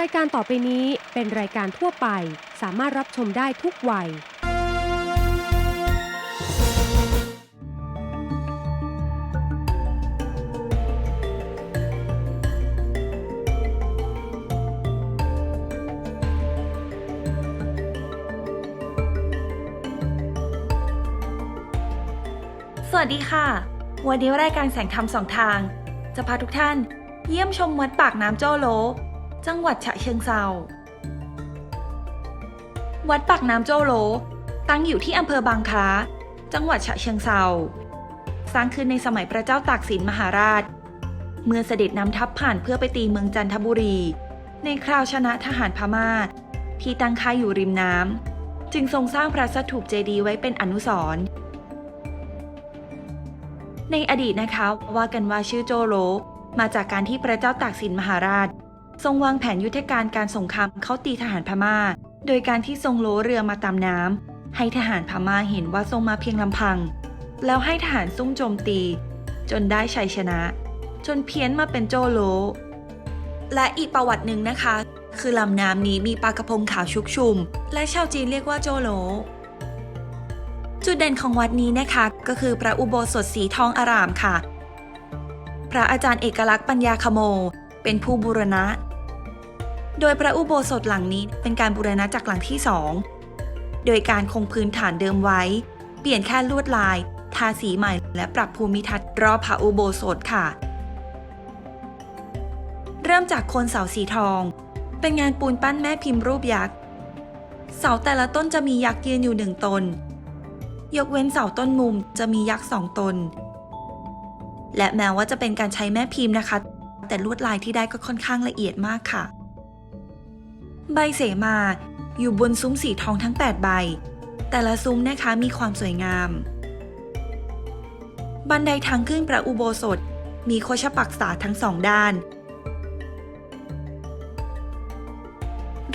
รายการต่อไปนี้เป็นรายการทั่วไป สามารถรับชมได้ทุกวัย สวัสดีค่ะ วันนี้รายการแสงธรรมสองทาง จะพาทุกท่าน เยี่ยมชมวัดปากน้ำโจโล จังหวัดฉะเชิงเซา วัดปากน้ำโจโล ตั้งอยู่ที่อำเภอบางคล้า จังหวัดฉะเชิงเซา สร้างขึ้นในสมัยพระเจ้าตากสินมหาราช เมื่อเสด็จนำทัพผ่านเพื่อไปตีเมืองจันทบุรี ในคราวชนะทหารพม่า ที่ตั้งค่ายอยู่ริมน้ำ จึงทรงสร้างพระสถูปเจดีย์ไว้เป็นอนุสรณ์ในอดีตนะคะว่ากันว่าชื่อโจโลมาจากการที่พระเจ้าตากสินมหาราช ทรงวางแผนยุทธการการสงครามเข้าตีทหารพม่า โดยการที่ทรงโลเรือมาตามน้ำให้ทหารพม่าเห็นว่าทรงมาเพียงลำพัง แล้วให้ทหารซุ่มโจมตี จนได้ชัยชนะ จนเพี้ยนมาเป็นโจโล และอีกประวัติหนึ่งนะคะ คือลำน้ำนี้มีปลากระพงขาวชุกชุม และชาวจีนเรียกว่าโจโลจุดเด่นของวัดนี้นะคะก็คือพระอุโบสถสีทองอารามค่ะ พระอาจารย์เอกลักษณ์ปัญญาขโม เป็นผู้บูรณะ โดยพระอุโบสถหลังนี้เป็นการบูรณะจากหลังที่สอง โดยการคงพื้นฐานเดิมไว้ เปลี่ยนแค่ลวดลาย ทาสีใหม่ และปรับภูมิทัศน์รอบพระอุโบสถค่ะ เริ่มจากโคนเสาสีทอง เป็นงานปูนปั้นแม่พิมพ์รูปยักษ์ เสาแต่ละต้นจะมียักษ์ยืนอยู่หนึ่งตน ยกเว้นเสาต้นมุมจะมียักษ์สองตน และแม้ว่าจะเป็นการใช้แม่พิมพ์นะคะ แต่ลวดลายที่ได้ก็ค่อนข้างละเอียดมากค่ะ ใบเสมาอยู่บนซุ้มสีทองทั้ง 8 ใบ แต่ละซุ้มนะคะมีความสวยงาม บันไดทางขึ้นพระอุโบสถมีโคชปักษาทั้งสองด้าน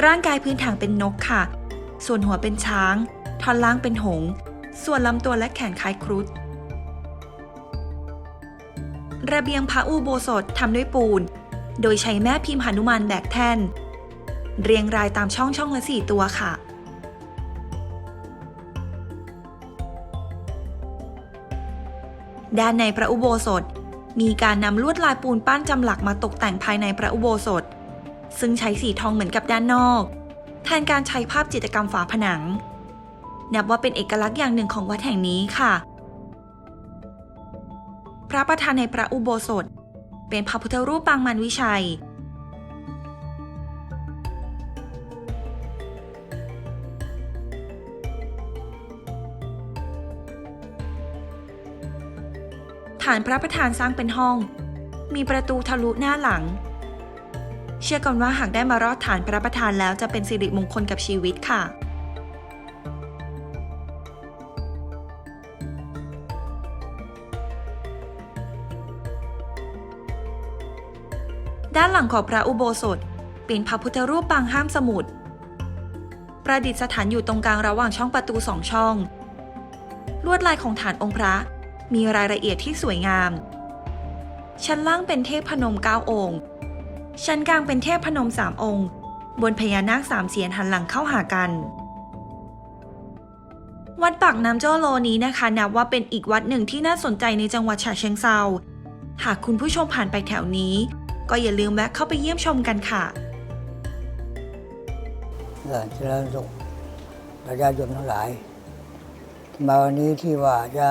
ร่างกายพื้นฐานเป็นนกค่ะ ส่วนหัวเป็นช้าง ท่อนล่างเป็นหง ส่วนลำตัวและแขนคล้ายครุฑ ระเบียงพระอุโบสถทำด้วยปูน โดยใช้แม่พิมพ์หนุมานแบกแท่น เรียงรายตามช่องช่องละสี่ตัวค่ะ ด้านในพระอุโบสถ มีการนำลวดลายปูนปั้นจำหลักมาตกแต่งภายในพระอุโบสถ ซึ่งใช้สีทองเหมือนกับด้านนอก แทนการใช้ภาพจิตรกรรมฝาผนัง นับว่าเป็นเอกลักษณ์อย่างหนึ่งของวัดแห่งนี้ค่ะ พระประธานในพระอุโบสถ เป็นพระพุทธรูปปางมันวิชัย ฐานพระประธานสร้างเป็นห้อง มีประตูทะลุหน้าหลัง เชื่อกันว่าหากได้มารอดฐานพระประธานแล้วจะเป็นสิริมงคลกับชีวิตค่ะด้านหลังของพระอุโบสถ เป็นพระพุทธรูปปางห้ามสมุทรประดิษฐานอยู่ตรงกลางระหว่างช่องประตูสองช่อง ลวดลายของฐานองค์พระ มีรายละเอียดที่สวยงาม ชั้นล่างเป็นเทพพนมเก้าองค์ ชั้นกลางเป็นเทพพนมสามองค์ บนพญานาคสามเสียนหันหลังเข้าหากัน วัดปากน้ำเจ้าโลนี้นะคะนับว่าเป็นอีกวัดหนึ่งที่น่าสนใจในจังหวัดฉะเชิงเซาหากคุณผู้ชมผ่านไปแถวนี้ ก็อย่าลืมแวะเข้าไปเยี่ยมชมกันค่ะเอ่อเจริญสุขประชาชนทั้งหลาย มาวันนี้ที่ว่าจะ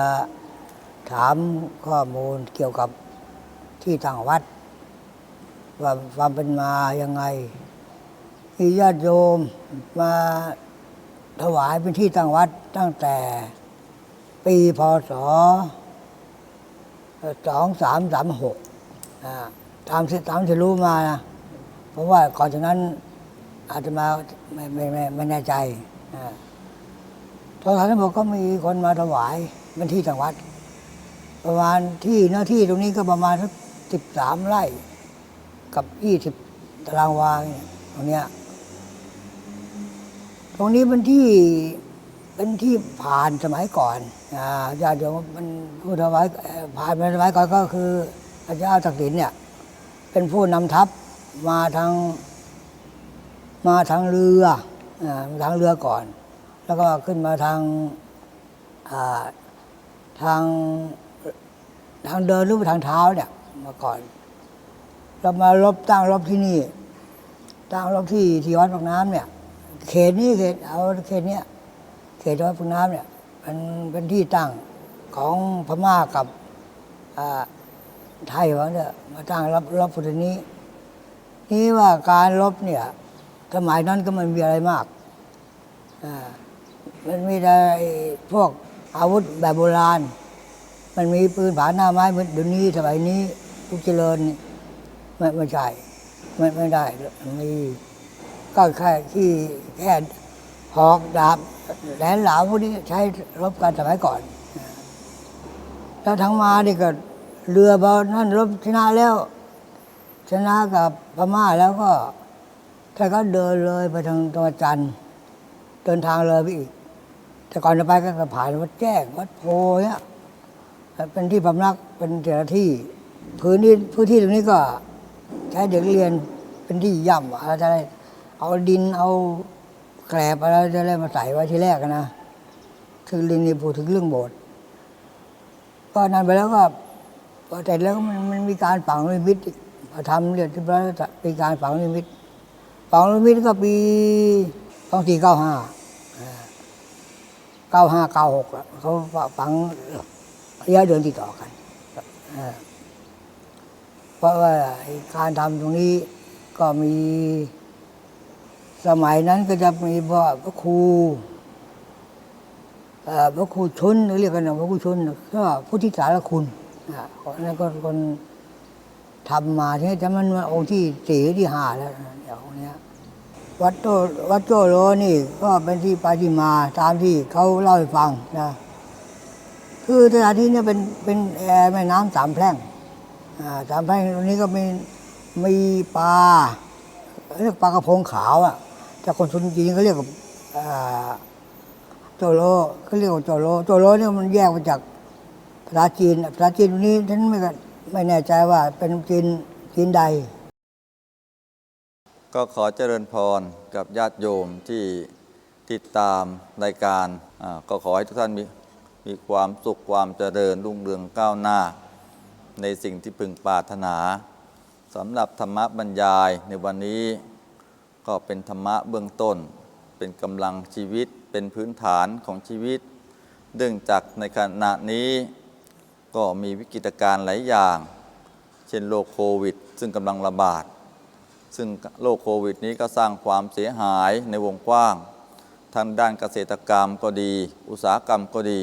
ถามข้อมูลเกี่ยวกับที่ต่างวัด ว่าความเป็นมายังไงมีญาติโยมมาถวายเป็นที่ตั้งวัดตั้งแต่ปีพศสองสามสามหกตามที่ตามที่รู้มานะเพราะว่าก่อนจากนั้นอาจจะมาไม่ไม่ไม่ไม่แน่ใจอ่าตอนนั้นบอกก็มีคนมาถวายเป็นที่จังวัด ประมาณที่หน้าที่ตรงนี้ก็ประมาณสักสิบสามไร่กับยี่สิบตารางวาเนี่ยตรงเนี้ยตรงนี้เป็นที่เป็นที่ผ่านสมัยก่อนอ่าญาติโยมมันผู้ถวายผ่านมาสมัยก่อนก็คือพระเจ้าตักสินเนี่ยเป็นผู้นำทัพมาทางมาทางเรืออ่าทางเรือก่อน แล้วก็ขึ้นมาทางอ่าทาง ทางเดินหรือทางเท้าเนี่ยมาก่อน เรามาลบตั้งรบที่นี่ ตั้งรบที่ที่วัดปากน้ำเนี่ย เขตนี้เขตเอาเขตเนี้ยเขตวัดปากน้ำเนี่ยมันเป็นที่ตั้งของพม่ากับอ่าไทยวะเนี่ยมาตั้งรับรบพุทธนี้ นี่ว่าการรบเนี่ยสมัยนั้นก็มันมีอะไรมากอ่ามันมีแต่ไอ้พวกอาวุธแบบโบราณ มันมีปืนผาหน้าไม้เหมือนเดี๋ยวนี้สมัยนี้ทุกเจริญไม่ไม่ใช่ไม่ไม่ได้มีก็แค่ที่แค่หอกดาบแหลนหลาพวกนี้ใช้รบกันสมัยก่อน แล้วทั้งมาเนี่ก็เรือพอนั่นรบชนะแล้ว ชนะกับพม่าแล้วก็ท่านก็เดินเลยไปทางตะวันจันทร์เดินทางเลยไปอีก แต่ก่อนจะไปก็ผ่านวัดแจ้งวัดโพเนี่ย เป็นที่พำนักเป็นแต่ละที่พื้นที่พื้นที่ตรงนี้ก็ใช้เด็กเรียนเป็นที่ย่ำอะไรจะได้เอาดินเอาแกลบอะไรจะได้มาใส่ไว้ที่แรกอะนะถึงดินนี่พูดถึงเรื่องโบสถ์ก็นานไปแล้วก็พอเสร็จแล้วมันมันมีการฝังนิมิตพอทำเรียนที่พระมีการฝังนิมิตฝังนิมิตก็ปีสองสี่เก้าห้าเก้าห้าเก้าหกเขาฝัง ระยะเดือนติดต่อกันเพราะว่าการทำตรงนี้ก็มีสมัยนั้นก็จะมีพระพระครูพระครูชนเรียกกันว่าพระครูชนก็พุทธิสารคุณคนนั้นก็คนทำมาที่จะมันองค์ที่สี่ที่ห้าแล้วเดี๋ยวองนี้วัดโตวัดโจโลนี่ก็เป็นที่ปาจิมาตามที่เขาเล่าให้ฟังนะ คือสถานที่เนี่ยเป็นเป็นแอร์แม่น้ำสามแพร่งสามแพร่งตรงนี้ก็มีมีปลาเรียกปลากระพงขาวอะแต่คนชนจีนเขาเรียกว่าโจโลเขาเรียกว่าโจโลโจโลเนี่ยมันแยกมาจากภาษาจีนภาษาจีนตรงนี้ฉันไม่ไม่แน่ใจว่าเป็นจีนจีนใด ก็ขอเจริญพรกับญาติโยมที่ติดตามรายการก็ขอให้ทุกท่านมี มีความสุขความเจริญรุ่งเรืองก้าวหน้า ในสิ่งที่พึงปรารถนาสำหรับธรรมบรรยายในวันนี้ก็เป็นธรรมะเบื้องต้น เป็นกำลังชีวิตเป็นพื้นฐานของชีวิตเนื่องจากในขณะนี้ก็มีวิกฤตการณ์หลายอย่าง เช่นโรคโควิด ซึ่งกำลังระบาด ซึ่งโรคโควิดนี้ก็สร้างความเสียหายในวงกว้าง ทางด้านเกษตรกรรมก็ดี อุตสาหกรรมก็ดี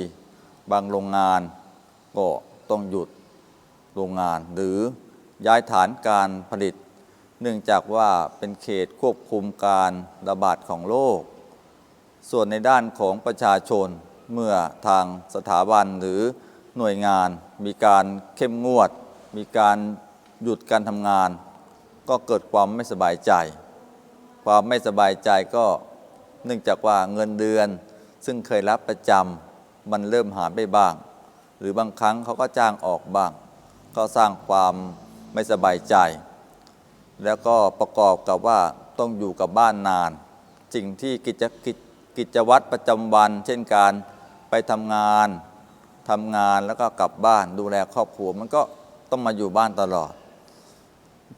บางโรงงานก็ต้องหยุดโรงงาน หรือย้ายฐานการผลิต เนื่องจากว่าเป็นเขตควบคุมการระบาดของโรคส่วนในด้านของประชาชนเมื่อทางสถาบันหรือหน่วยงาน มีการเข้มงวด มีการหยุดการทำงาน ก็เกิดความไม่สบายใจ ความไม่สบายใจก็เนื่องจากว่าเงินเดือนซึ่งเคยรับประจำ มันเริ่มหายไปบ้าง หรือบางครั้งเขาก็จ้างออกบ้าง ก็สร้างความไม่สบายใจ แล้วก็ประกอบกับว่าต้องอยู่กับบ้านนาน สิ่งที่กิจกิจกิจวัตรประจำวัน เช่นการไปทำงานทำงานแล้วก็กลับบ้านดูแลครอบครัวมันก็ต้องมาอยู่บ้านตลอด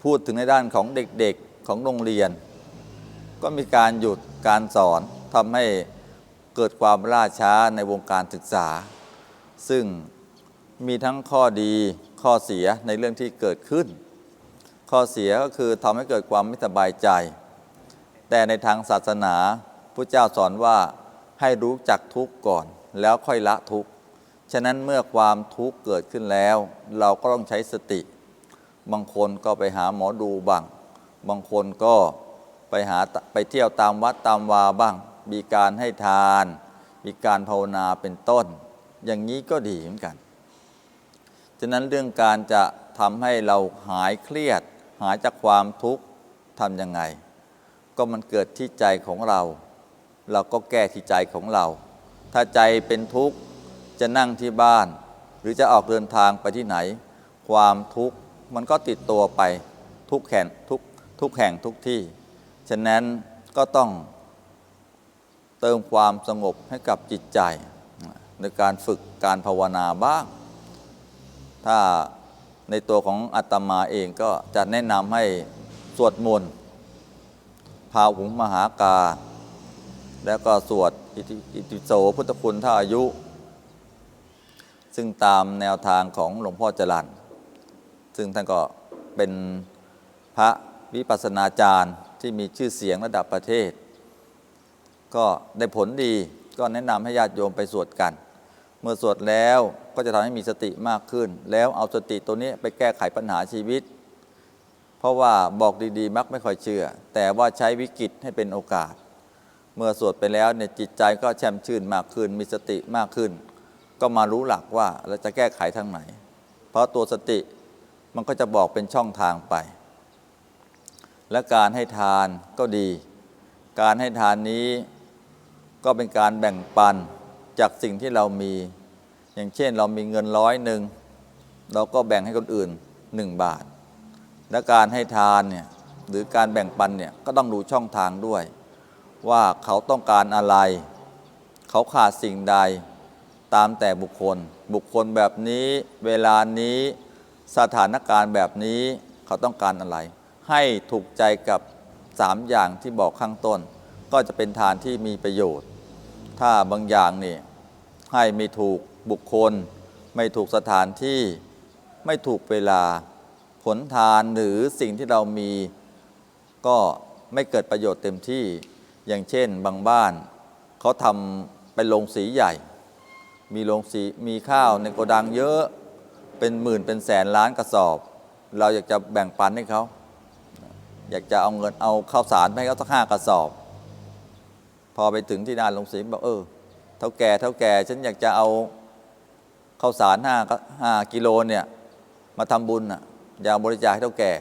พูดถึงในด้านของเด็กๆของโรงเรียน ก็มีการหยุดการสอนทำให้ เกิดความล่าช้าในวงการศึกษา ซึ่งมีทั้งข้อดีข้อเสียในเรื่องที่เกิดขึ้น ข้อเสียก็คือทำให้เกิดความไม่สบายใจ แต่ในทางศาสนาพระเจ้าสอนว่าให้รู้จักทุกข์ก่อน แล้วค่อยละทุกข์ฉะนั้นเมื่อความทุกข์เกิดขึ้นแล้ว เราก็ต้องใช้สติ บางคนก็ไปหาหมอดูบ้าง บางคนก็ไปหาไปเที่ยวตามวัดตามวาบ้าง มีการให้ทาน มีการภาวนาเป็นต้น อย่างนี้ก็ดีเหมือนกัน ฉะนั้นเรื่องการจะทำให้เราหายเครียด หายจากความทุกข์ทำยังไง ก็มันเกิดที่ใจของเรา เราก็แก้ที่ใจของเรา ถ้าใจเป็นทุกข์จะนั่งที่บ้าน หรือจะออกเดินทางไปที่ไหน ความทุกข์มันก็ติดตัวไปทุกแห่งทุกทุกแห่งทุกที่ ฉะนั้นก็ต้อง เติมความสงบให้กับจิตใจ ในการฝึกการภาวนาบ้าง ถ้าในตัวของอาตมาเองก็จะแนะนำให้สวดมนต์พาหุงมหากา แล้วก็สวดอิติจิโสพุทธคุณท่าอายุ ซึ่งตามแนวทางของหลวงพ่อจรันซึ่งท่านก็เป็นพระวิปัสสนาจารย์ที่มีชื่อเสียงระดับประเทศ ก็ได้ผลดีก็แนะนำให้ญาติโยมไปสวดกัน เมื่อสวดแล้วก็จะทำให้มีสติมากขึ้น แล้วเอาสติตัวนี้ไปแก้ไขปัญหาชีวิต เพราะว่าบอกดีๆ มักไม่ค่อยเชื่อ แต่ว่าใช้วิกฤตให้เป็นโอกาส เมื่อสวดไปแล้วเนี่ยจิตใจก็แช่มชื่นมากขึ้น มีสติมากขึ้น ก็มารู้หลักว่าเราจะแก้ไขทางไหน เพราะตัวสติมันก็จะบอกเป็นช่องทางไป และการให้ทานก็ดี การให้ทานนี้ ก็เป็นการแบ่งปันจากสิ่งที่เรามี อย่างเช่นเรามีเงินร้อยหนึ่งเราก็แบ่งให้คนอื่นหนึ่งบาท และการให้ทานเนี่ยหรือการแบ่งปันเนี่ยก็ต้องดูช่องทางด้วย ว่าเขาต้องการอะไร เขาขาดสิ่งใดตามแต่บุคคล บุคคลแบบนี้เวลานี้สถานการณ์แบบนี้เขาต้องการอะไร ให้ถูกใจกับสามอย่างที่บอกข้างต้น ก็จะเป็นทานที่มีประโยชน์ ถ้าบางอย่างนี่ให้ไม่ถูกบุคคล ไม่ถูกสถานที่ ไม่ถูกเวลา ผลทานหรือสิ่งที่เรามี ก็ไม่เกิดประโยชน์เต็มที่ อย่างเช่นบางบ้านเขาทำเป็นโรงสีใหญ่ มีโรงสีมีข้าวในโกดังเยอะเป็นหมื่นเป็นแสนล้านกระสอบ เราอยากจะแบ่งปันให้เขาอยากจะเอาเงินเอาข้าวสารไปให้เขาสักห้ากระสอบ พอไปถึงที่ด้านโรงสีบอกเออเท่าแก่เท่าแก่ฉันอยากจะเอาข้าวสารห้าห้ากิโลเนี่ยมาทำบุญอะอยากบริจาคให้เท่าแก่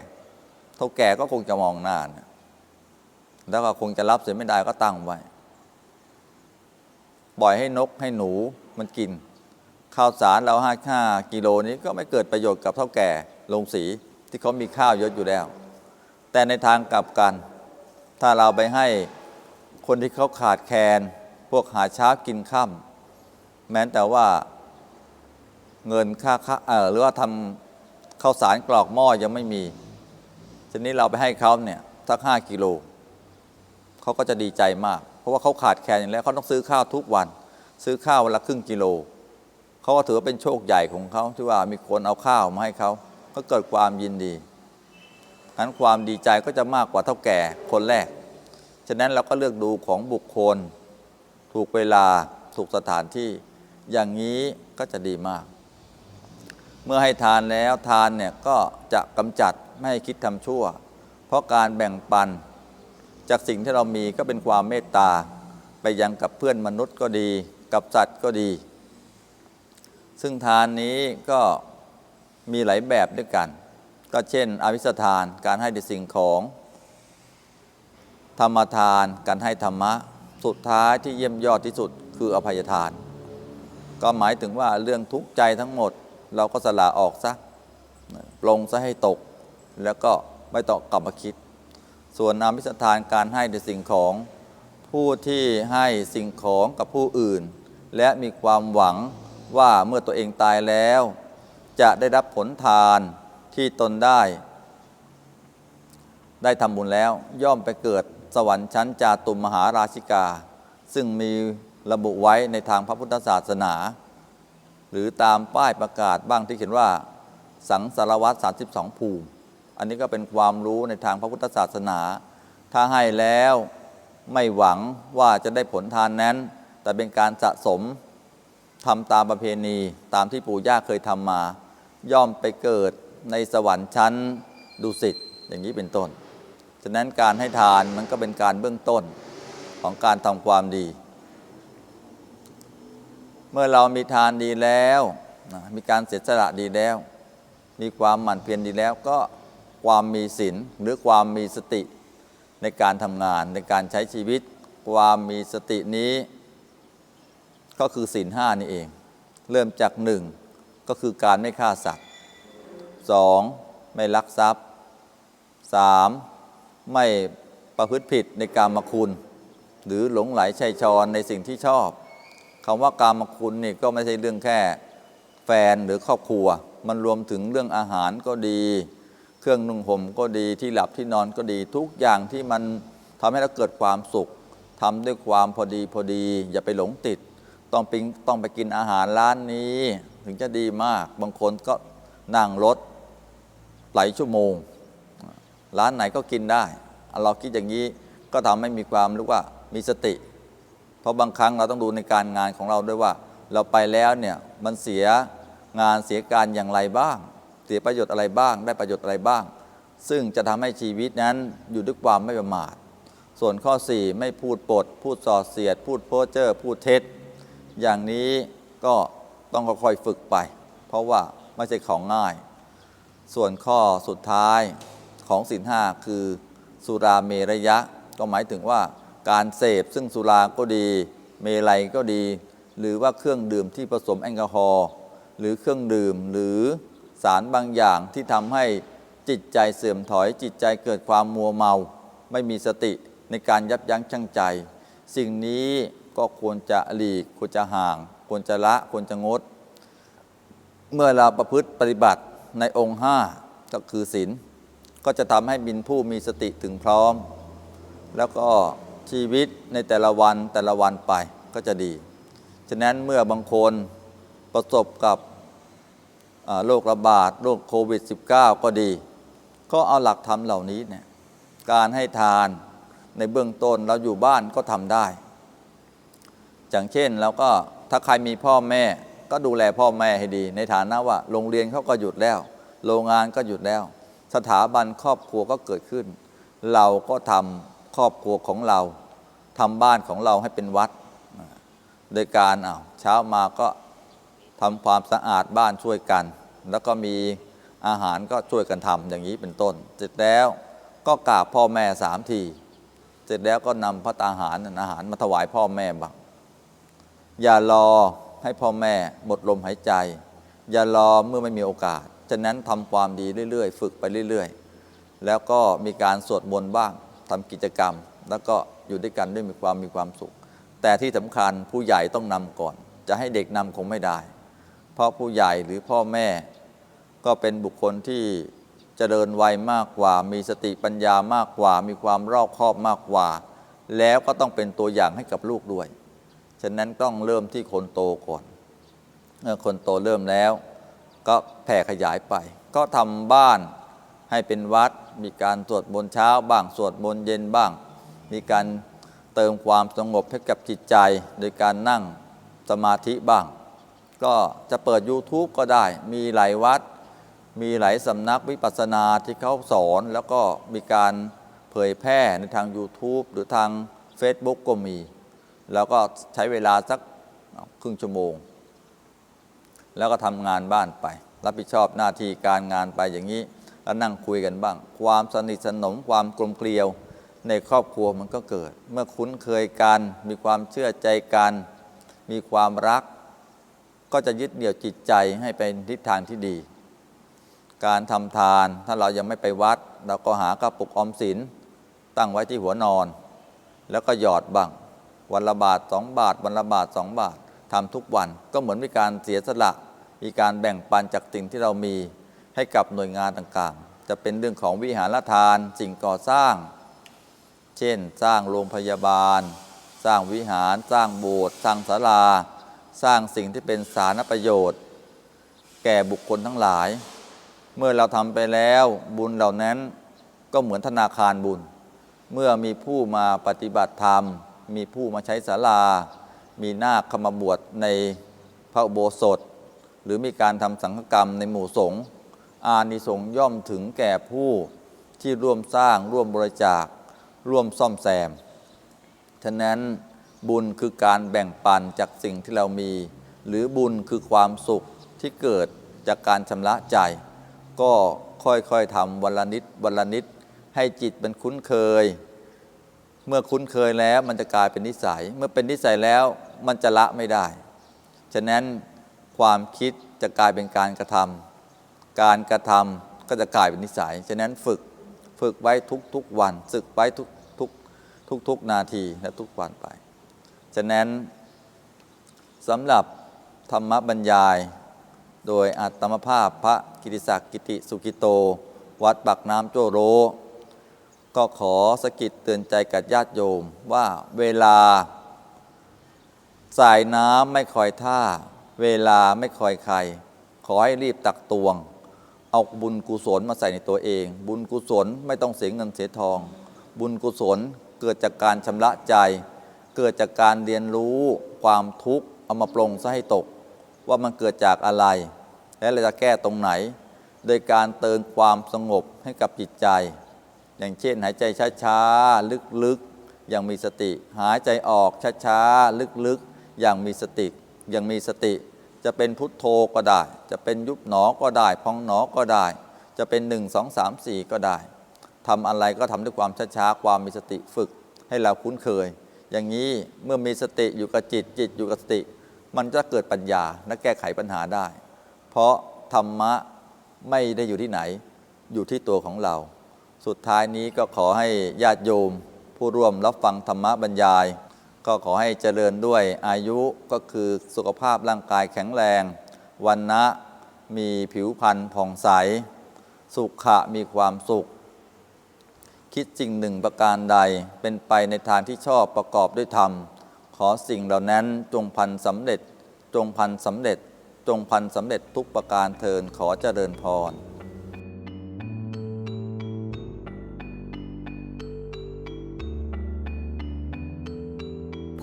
เท่าแก่ก็คงจะมองหน้านะแล้วก็คงจะรับเสียไม่ได้ก็ตั้งไว้ปล่อยให้นกให้หนูมันกิน ข้าวสารเราห้าห้ากิโลนี้ก็ไม่เกิดประโยชน์กับเท่าแก่ลงสีที่เขามีข้าวเยอะอยู่แล้ว แต่ในทางกลับกัน ถ้าเราไปให้ คนที่เขาขาดแคลนพวกหาเช้ากินค่ำแม้แต่ว่าเงินค่าค่าเออหรือว่าทำข้าวสารกรอกหม้อยังไม่มีทีนี้เราไปให้เขาเนี่ยสักห้ากิโลเขาก็จะดีใจมาก เพราะว่าเขาขาดแคลนอย่างแล้วเขาต้องซื้อข้าวทุกวัน ซื้อข้าววันละครึ่งกิโลเขาก็ถือว่าเป็นโชคใหญ่ของเขาที่ว่ามีคนเอาข้าวมาให้เขาก็เกิดความยินดีนั้นความดีใจก็จะมากกว่าเท่าแก่คนแรกะนั้นเราก็เลือกดูของบุคคล ถูกเวลาถูกสถานที่ อย่างนี้ก็จะดีมาก เมื่อให้ทานแล้วทานเนี่ยก็จะกำจัดไม่ให้คิดทำชั่ว เพราะการแบ่งปัน จากสิ่งที่เรามีก็เป็นความเมตตา ไปยังกับเพื่อนมนุษย์ก็ดี กับสัตว์ก็ดี ซึ่งทานนี้ก็มีหลายแบบด้วยกัน ก็เช่น อวิสทานการให้ในสิ่งของ ธรรมทานการให้ธรรมะ สุดท้ายที่เยี่ยมยอดที่สุดคืออภัยทาน ก็หมายถึงว่าเรื่องทุกข์ใจทั้งหมด เราก็สละออกซะปลงซะให้ตก แล้วก็ไม่ต้องกลับมาคิด ส่วนอามิสทานการให้ในสิ่งของผู้ที่ให้สิ่งของกับผู้อื่น และมีความหวังว่าเมื่อตัวเองตายแล้ว จะได้รับผลทานที่ตนได้ ได้ทำบุญแล้วย่อมไปเกิด สวรรค์ชั้นจาตุมมหาราชิกา ซึ่งมีระบุไว้ในทางพระพุทธศาสนา หรือตามป้ายประกาศบ้างที่เขียนว่า สังสารวัตร32 ภูมิ อันนี้ก็เป็นความรู้ในทางพระพุทธศาสนา ถ้าให้แล้วไม่หวังว่าจะได้ผลทานนั้น แต่เป็นการสะสมทำตามประเพณีตามที่ปู่ย่าเคยทำมา ย่อมไปเกิดในสวรรค์ชั้นดุสิตอย่างนี้เป็นต้น ฉะนั้นการให้ทานมันก็เป็นการเบื้องต้นของการทำความดี เมื่อเรามีทานดีแล้ว มีการเสียสละดีแล้ว มีความหมั่นเพียรดีแล้วก็ความมีศีลหรือความมีสติในการทำงานในการใช้ชีวิต ความมีสตินี้ ก็คือศีลห้านี่เอง เริ่มจากหนึ่งก็คือการไม่ฆ่าสัตว์สองไม่ลักทรัพย์สาม ไม่ประพฤติผิดในการมคุณ หรือหลงไหลชัยชอนในสิ่งที่ชอบคำว่าการมคุณนี่ก็ไม่ใช่เรื่องแค่แฟนหรือครอบครัว มันรวมถึงเรื่องอาหารก็ดี เครื่องนุ่งห่มก็ดีที่หลับที่นอนก็ดีทุกอย่างที่มันทำให้เราเกิดความสุขทำด้วยความพอดีพอดี อย่าไปหลงติด ต้องไปต้องไปกินอาหารร้านนี้ ถึงจะดีมาก บางคนก็นั่งรถหลายชั่วโมง ร้านไหนก็กินได้ เราคิดอย่างนี้ก็ทำให้มีความรู้ว่ามีสติ เพราะบางครั้งเราต้องดูในการงานของเราด้วยว่า เราไปแล้วเนี่ยมันเสียงานเสียการอย่างไรบ้าง เสียประโยชน์อะไรบ้าง ได้ประโยชน์อะไรบ้าง ซึ่งจะทำให้ชีวิตนั้นอยู่ด้วยความไม่ประมาท ส่วนข้อ 4 ไม่พูดปด พูดส่อเสียด พูดเพ้อเจ้อพูดเท็จ อย่างนี้ก็ต้องค่อยๆฝึกไป เพราะว่าไม่ใช่ของง่าย ส่วนข้อสุดท้าย ของสินห้าคือสุราเมรยะ ก็หมายถึงว่าการเสพซึ่งสุราก็ดี เมลัยก็ดี หรือว่าเครื่องดื่มที่ผสมแอลกอฮอล์หรือเครื่องดื่มหรือสารบางอย่างที่ทำให้จิตใจเสื่อมถอยจิตใจเกิดความมัวเมา ไม่มีสติในการยับยั้งชั่งใจ สิ่งนี้ก็ควรจะหลีกควรจะห่าง ควรจะละควรจะงด เมื่อเราประพฤติปฏิบัติในองค์ห้าก็คือศีล ก็จะทำให้บินผู้มีสติถึงพร้อม แล้วก็ชีวิตในแต่ละวันแต่ละวันไปก็จะดี ฉะนั้นเมื่อบางคนประสบกับโรคระบาดโรคโควิด -19 ก็ดี ก็เอาหลักธรรมเหล่านี้เนี่ยการให้ทานในเบื้องต้นเราอยู่บ้านก็ทำได้ อย่างเช่นแล้วก็ถ้าใครมีพ่อแม่ก็ดูแลพ่อแม่ให้ดี ในฐานะว่าโรงเรียนเขาก็หยุดแล้ว โรงงานก็หยุดแล้ว สถาบันครอบครัวก็เกิดขึ้น เราก็ทำครอบครัวของเราทำบ้านของเราให้เป็นวัด โดยการอ้าเช้ามาก็ทำความสะอาดบ้านช่วยกัน แล้วก็มีอาหารก็ช่วยกันทำอย่างนี้เป็นต้น เสร็จแล้วก็กราบพ่อแม่สามที เสร็จแล้วก็นำพระตาหารอาหารมาถวายพ่อแม่บ้างอย่ารอให้พ่อแม่หมดลมหายใจ อย่ารอเมื่อไม่มีโอกาส ฉะนั้นทำความดีเรื่อยๆ ฝึกไปเรื่อยๆ แล้วก็มีการสวดมนต์บ้างทำกิจกรรม แล้วก็อยู่ด้วยกันด้วยมีความมีความสุข แต่ที่สำคัญผู้ใหญ่ต้องนำก่อน จะให้เด็กนำคงไม่ได้ เพราะผู้ใหญ่หรือพ่อแม่ก็เป็นบุคคลที่เจริญวัยมากกว่า มีสติปัญญามากกว่า มีความรอบคอบมากกว่า แล้วก็ต้องเป็นตัวอย่างให้กับลูกด้วย ฉะนั้นต้องเริ่มที่คนโตก่อนเมื่อคนโตเริ่มแล้ว ก็แผ่ขยายไป ก็ทำบ้านให้เป็นวัด มีการสวดมนต์เช้าบ้างสวดมนต์เย็นบ้าง มีการเติมความสงบให้กับจิตใจ โดยการนั่งสมาธิบ้าง ก็จะเปิด YouTube ก็ได้ มีหลายวัด มีหลายสำนักวิปัสสนาที่เขาสอน แล้วก็มีการเผยแพร่ในทาง YouTube หรือทาง Facebook ก็มี แล้วก็ใช้เวลาสักครึ่งชั่วโมง แล้วก็ทำงานบ้านไป รับผิดชอบหน้าที่การงานไปอย่างนี้แล้วนั่งคุยกันบ้าง ความสนิทสนมความกลมเกลียวในครอบครัวมันก็เกิด เมื่อคุ้นเคยกัน มีความเชื่อใจกัน มีความรัก ก็จะยึดเหนี่ยวจิตใจให้เป็นทิศทางที่ดี การทำทานถ้าเรายังไม่ไปวัด เราก็หากระปุกออมสิน ตั้งไว้ที่หัวนอน แล้วก็หยอดบ้างวันละบาทสองบาท วันละบาทสองบาท ทำทุกวันก็เหมือนมีการเสียสละ มีการแบ่งปันจากสิ่งที่เรามีให้กับหน่วยงานต่างๆ จะเป็นเรื่องของวิหารทานสิ่งก่อสร้าง เช่น สร้างโรงพยาบาล สร้างวิหาร สร้างโบสถ์สร้างศาลา สร้างสิ่งที่เป็นสาธารณประโยชน์ แก่บุคคลทั้งหลาย เมื่อเราทำไปแล้วบุญเหล่านั้นก็เหมือนธนาคารบุญ เมื่อมีผู้มาปฏิบัติธรรม มีผู้มาใช้ศาลา มีนาคเข้ามาบวชในพระอุโบสถ หรือมีการทำสังฆกรรมในหมู่สงฆ์อานิสงส์ย่อมถึงแก่ผู้ที่ร่วมสร้างร่วมบริจาคร่วมซ่อมแซม ฉะนั้นบุญคือการแบ่งปันจากสิ่งที่เรามี หรือบุญคือความสุขที่เกิดจากการชำระใจ ก็ค่อยๆทำวันละนิดวันละนิดให้จิตมันคุ้นเคย เมื่อคุ้นเคยแล้วมันจะกลายเป็นนิสัย เมื่อเป็นนิสัยแล้วมันจะละไม่ได้ ฉะนั้นความคิดจะกลายเป็นการกระทำการกระทำก็จะกลายเป็นนิสัย ฉะนั้นฝึกฝึกไว้ทุกๆวันฝึกไว้ทุกทุกทุกนาทีและทุกวันไป ฉะนั้นสำหรับธรรมบรรยาย โดยอัตมภาพพระกิติศักดิ์กิติสุกิโต วัดปักน้ำโจโร ก็ขอสกิดเตือนใจกับญาติโยมว่าเวลา สายน้ำไม่คอยท่า เวลาไม่คอยใคร ขอให้รีบตักตวง เอาบุญกุศลมาใส่ในตัวเอง บุญกุศลไม่ต้องเสียเงินเสียทอง บุญกุศลเกิดจากการชำระใจ เกิดจากการเรียนรู้ความทุกข์เอามาปรงซะให้ตก ว่ามันเกิดจากอะไร และเราจะแก้ตรงไหน โดยการเติมความสงบให้กับจิตใจ อย่างเช่นหายใจช้าๆ ลึกๆ อย่างมีสติ หายใจออกช้าๆ ลึกๆ อย่างมีสติ อย่างมีสติ จะเป็นพุทโธก็ได้ จะเป็นยุบหนอก็ได้ พองหนอก็ได้ จะเป็นหนึ่งสองสามสี่ก็ได้ทำอะไรก็ทำด้วยความช้าๆ ความมีสติฝึกให้เราคุ้นเคย อย่างนี้เมื่อมีสติอยู่กับจิตจิตอยู่กับสติ มันจะเกิดปัญญาและแก้ไขปัญหาได้ เพราะธรรมะไม่ได้อยู่ที่ไหน อยู่ที่ตัวของเรา สุดท้ายนี้ก็ขอให้ญาติโยม ผู้ร่วมรับฟังธรรมะบรรยาย ก็ขอให้เจริญด้วยอายุก็คือสุขภาพร่างกายแข็งแรง วันนะมีผิวพรรณผ่องใส สุขะมีความสุข คิดสิ่งหนึ่งประการใดเป็นไปในทางที่ชอบประกอบด้วยธรรม ขอสิ่งเหล่านั้นจงพันสำเร็จ จงพันสำเร็จ จงพันสำเร็จทุกประการเทินขอเจริญพร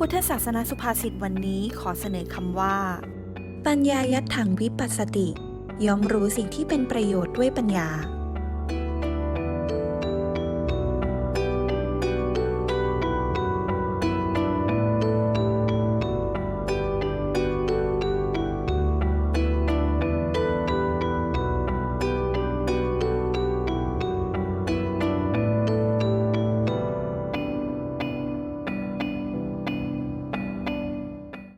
พุทธศาสนาสุภาษิตวันนี้ขอเสนอคำว่า ปัญญายัตถังวิปัสสติ ย่อมรู้สิ่งที่เป็นประโยชน์ด้วยปัญญา